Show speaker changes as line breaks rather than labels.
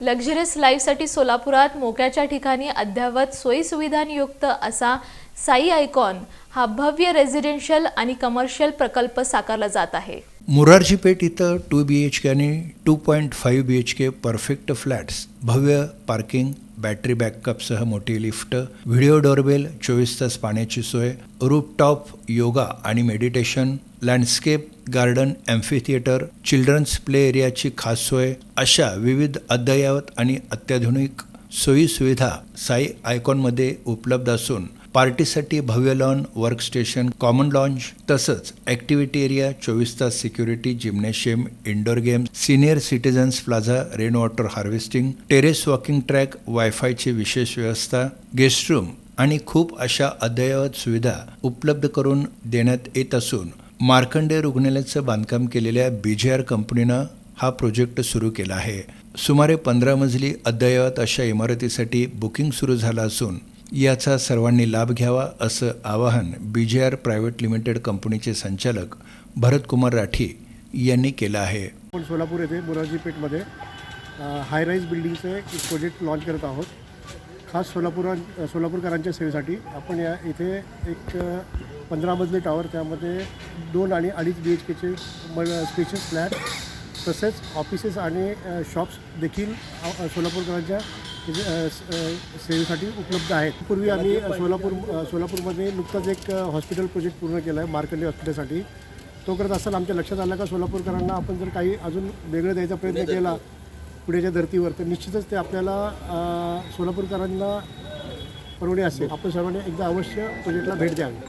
Luxurious लाईफसाठी सोलापुरात मोक्याच्या ठिकाणी अद्ययावत सोयीसुविधांयुक्त असा साई आयकॉन हा भव्य रेझिडेन्शियल आणि कमर्शियल प्रकल्प साकारला जात आहे.
मुरारजी पेठ इथं टू बी एच के आणि two point five B H K perfect flats भव्य पार्किंग बॅटरी बॅकअपसह मोठी लिफ्ट व्हिडिओ डोरबेल चोवीस तास पाण्याची सोय रूपटॉप योगा आणि meditation landscape garden amphitheatre children's play एरियाची खास सोय अशा विविध अद्ययावत आणि अत्याधुनिक सोयीसुविधा साई आयकॉनमध्ये उपलब्ध असून पार्टीसाठी भव्य लॉन वर्कस्टेशन कॉमन लॉन्च तसंच ॲक्टिव्हिटी एरिया चोवीस तास security gymnasium indoor games senior citizens plaza rain water harvesting terrace walking track वायफायची विशेष व्यवस्था गेस्ट रूम आणि खूप अशा अद्ययावत सुविधा उपलब्ध करून देण्यात येत असून मार्कंडे रुग्णालयाचं बांधकाम केलेल्या बी जे आर कंपनीनं हा प्रोजेक्ट सुरू केला आहे. सुमारे पंधरा मजली अद्ययावत अशा इमारतीसाठी बुकिंग सुरू झालं असून याचा सर्वांनी लाभ घ्यावा असं आवाहन B J R private limited कंपनीचे संचालक भरतकुमार राठी यांनी केलं आहे.
आपण सोलापूर येथे मोरारजी पेठमध्ये हाय राईज बिल्डिंगचं एक प्रोजेक्ट लॉन्च करत आहोत. खास सोलापूर सोलापूरकरांच्या सेवेसाठी आपण या इथे एक पंधरा मजली टॉवर त्यामध्ये दोन आणि अडीच बी एच केचे म स्पेशियस फ्लॅट तसेच ऑफिसेस आणि शॉप्स देखील सोलापूरकरांच्या सेवेसाठी उपलब्ध आहेत. पूर्वी आम्ही सोलापूर सोलापूरमध्ये नुकताच एक हॉस्पिटल प्रोजेक्ट पूर्ण केला आहे मार्कंडे हॉस्पिटलसाठी तो करत असताना आमच्या लक्षात आलं का सोलापूरकरांना आपण जर काही अजून वेगळं द्यायचा प्रयत्न केला पुढेच्या धर्तीवर तर निश्चितच ते आपल्याला सोलापूरकरांना परवडे असेल. आपण सर्वांनी एकदा अवश्य प्रोजेक्टला भेट द्यावी.